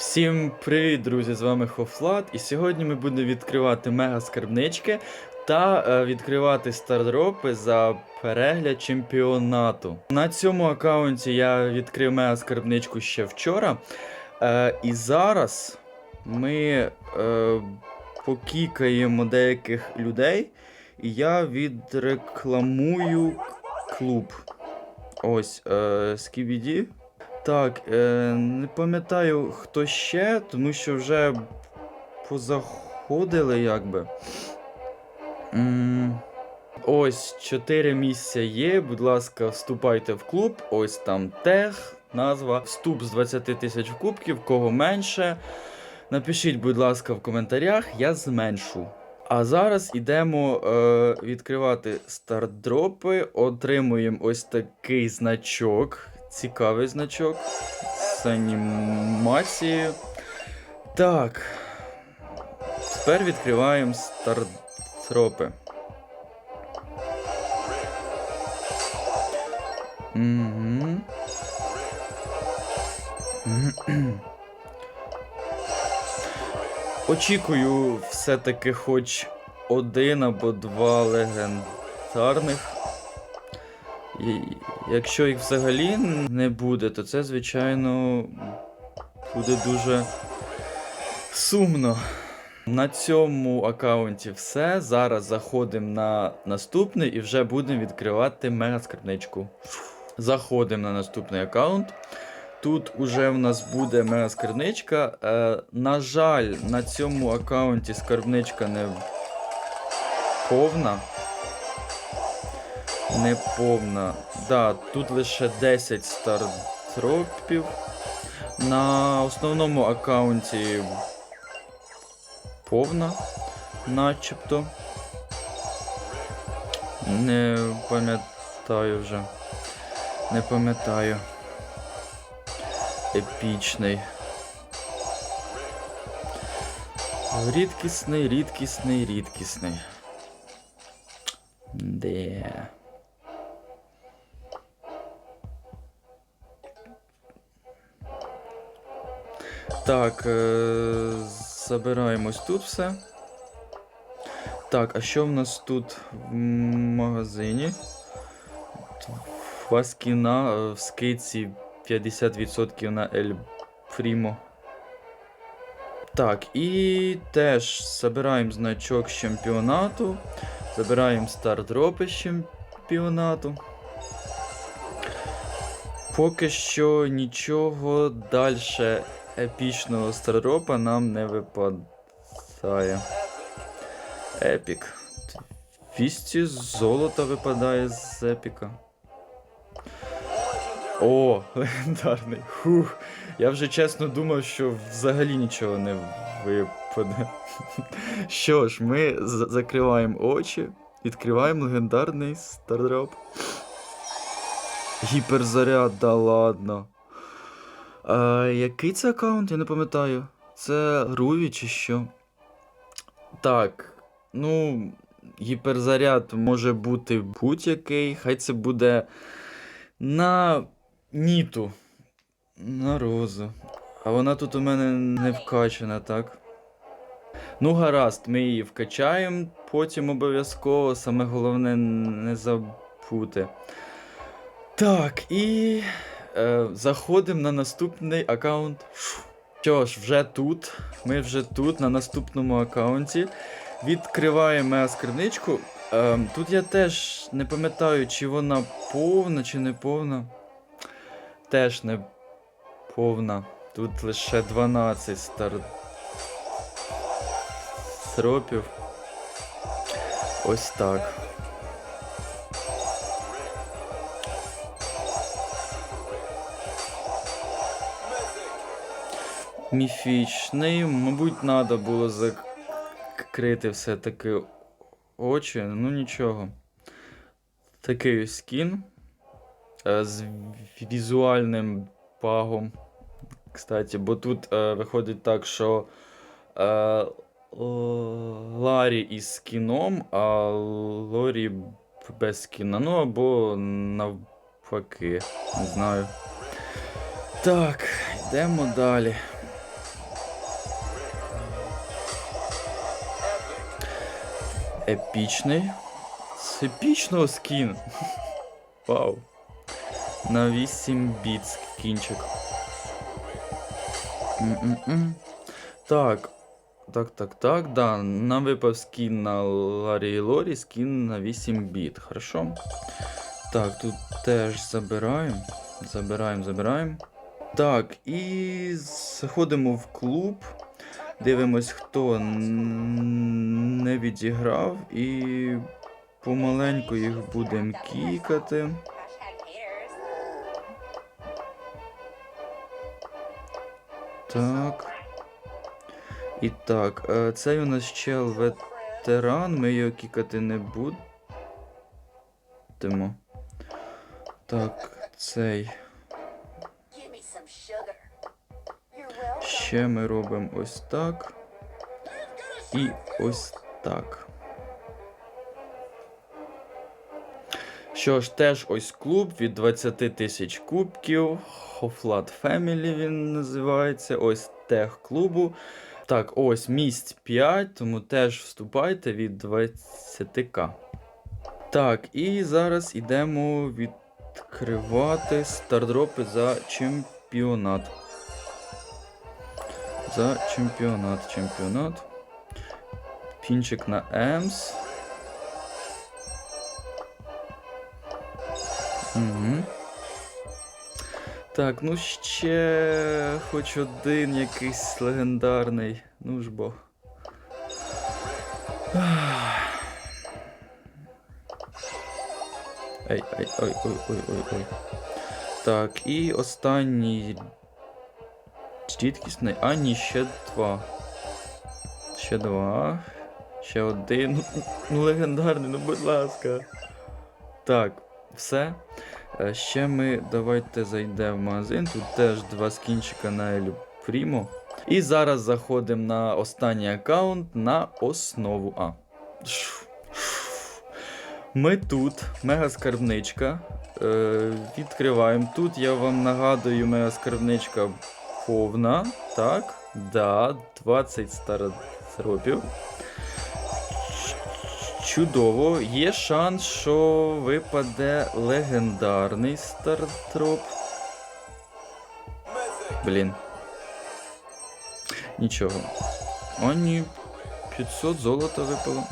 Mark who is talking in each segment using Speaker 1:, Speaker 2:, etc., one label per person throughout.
Speaker 1: Всім привіт, друзі! З вами Хофлат. І сьогодні ми будемо відкривати мега скарбнички та е, відкривати стардропи за перегляд чемпіонату. На цьому аккаунті я відкрив мега скарбничку ще вчора. Е, і зараз ми е, покікаємо деяких людей, і я відрекламую клуб. Ось Скібіді. Так, е, не пам'ятаю хто ще, тому що вже позаходили якби. М, Ось 4 місця є. Будь ласка, вступайте в клуб. Ось там тег, назва. Вступ з 20 тисяч кубків, кого менше. Напишіть, будь ласка, в коментарях, я зменшу. А зараз ідемо е, відкривати стардропи. Отримуємо ось такий значок. Цікавий значок. З анімацією. Так. Тепер відкриваємо стардропи. Угу. Очікую все-таки хоч один або два легендарних. Якщо їх взагалі не буде, то це, звичайно, буде дуже сумно. На цьому аккаунті все. Зараз заходимо на наступний і вже будемо відкривати мега скарбничку. Заходимо на наступний аккаунт. Тут уже в нас буде мега скарбничка. Е, на жаль, на цьому аккаунті скарбничка не повна. Не повна. Да, тут лише 10 стартропів. На основному аккаунті повна, начебто. Не пам'ятаю вже. Не пам'ятаю. Епічний. Рідкісний, рідкісний, рідкісний. Де? Так, е- забираємось тут все. Так, а що в нас тут в магазині? Два е, в скидці 50% на Ель Прімо. Так, і теж забираємо значок з чемпіонату. Забираємо стардропи з чемпіонату. Поки що нічого далі епічного стардропа нам не випадає. Епік. 200 золота випадає з епіка. О, легендарний. Хух. Я вже чесно думав, що взагалі нічого не випаде. Що ж, ми закриваємо очі, відкриваємо легендарний стардроп. Гіперзаряд, да ладно. А, який це аккаунт? Я не пам'ятаю. Це Руві чи що? Так. Ну, гіперзаряд може бути будь-який. Хай це буде на Ніту. На розу. А вона тут у мене не вкачана, так? Ну, гаразд, ми її вкачаємо, потім обов'язково. Саме головне не забути. Так, і е, заходимо на наступний аккаунт. Що ж, вже тут. Ми вже тут, на наступному аккаунті. Відкриваємо скарбничку. Е, тут я теж не пам'ятаю, чи вона повна, чи не повна. Теж не повна. Тут лише 12 стар... стропів. Ось так. Міфічний, мабуть, треба було закрити все-таки очі, ну нічого. Такий скін е, з візуальним пагом. Кстати, бо тут е, виходить так, що е, Ларі із скіном, а Лорі без скіна. Ну або навпаки. Не знаю. Так, йдемо далі. Епічний. З епічного скін. Вау. На 8 біт скінчик. М-м-м. Так. Так, так, так, да. Нам випав скін на Ларі і Лорі, скін на 8 біт. Хорошо. Так, тут теж забираємо. Забираємо, забираємо. Так, і заходимо в клуб. Дивимось, хто не відіграв, і помаленьку їх будемо кікати. Так. І так, е, цей у нас чел ветеран, ми його кікати не будемо. Так, цей. Ще ми робимо ось так. І ось так. Що ж, теж ось клуб від 20 тисяч кубків. Хофлат Family він називається. Ось тех клубу. Так, ось місць 5, тому теж вступайте від 20к. Так, і зараз ідемо відкривати стардропи за чемпіонат. За чемпіонат. Чемпіонат. Пінчик на Емс. Угу. Так, ну ще хоч один якийсь легендарний. Ну ж бо. Ей, ей, ой, ой, ой, ой, ой. Так, і останній Рідкісний, а ні, ще два. Ще два. Ще один. Ну, легендарний, ну будь ласка. Так, все. Е, Ще ми давайте зайдемо в магазин. Тут теж два скінчика на Елю Прімо. І зараз заходимо на останній аккаунт на основу А. Ми тут, мега скарбничка. Е, відкриваємо. Тут я вам нагадую, мега скарбничка повна. Так, да, 20 старотропів. Чудово. Є шанс, що випаде легендарний стартроп. Блін. Нічого. О, ні. 500 золота випало.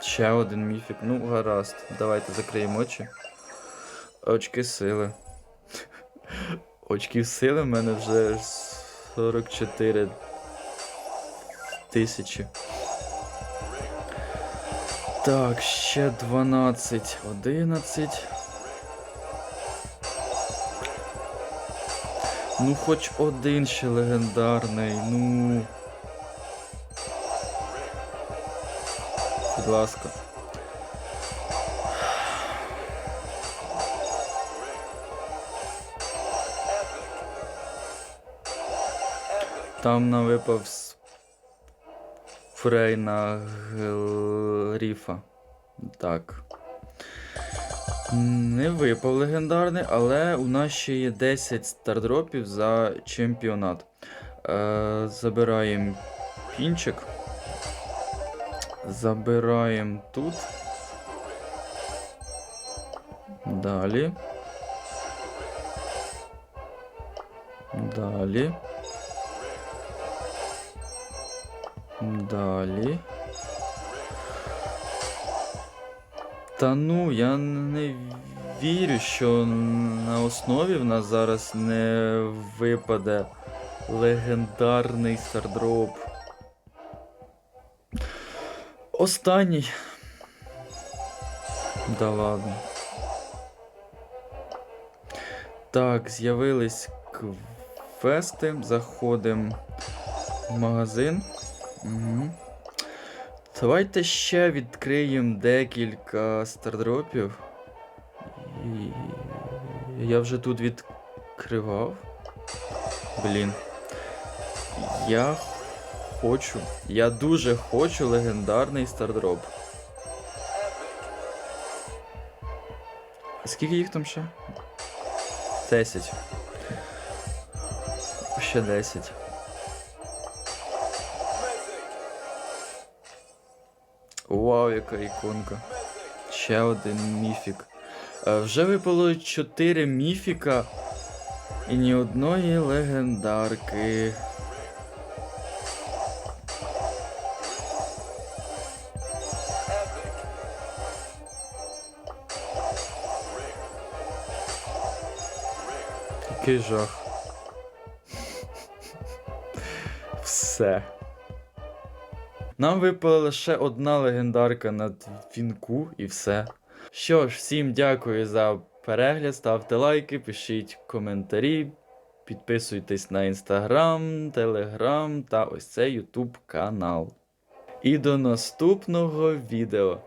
Speaker 1: Ще один міфік. Ну, гаразд. Давайте закриємо очі. Очки сили. Очків сили в мене вже 44 тисячі. Так, ще 12, 11. Ну, хоч один ще легендарний, ну. Будь ласка. Там нам випав спрей на гріфа. Так. Не випав легендарний, але у нас ще є 10 стардропів за чемпіонат. Е, забираємо пінчик. Забираємо тут. Далі. Далі. Далі. Та ну, я не вірю, що на основі в нас зараз не випаде легендарний стардроп. Останній. Да ладно. Так, з'явились квести. Заходимо в магазин. Угу. Давайте ще відкриємо декілька стардропів. І... Я вже тут відкривав. Блін. Я хочу. Я дуже хочу легендарний стардроп. Скільки їх там ще? 10. Ще 10. Вау, яка іконка. Ще один міфік. Е, Вже випало 4 міфіка і ні одної легендарки. Який жах. Все. Нам випала лише одна легендарка на вінку і все. Що ж, всім дякую за перегляд, ставте лайки, пишіть коментарі, підписуйтесь на інстаграм, телеграм та ось цей ютуб канал. І до наступного відео.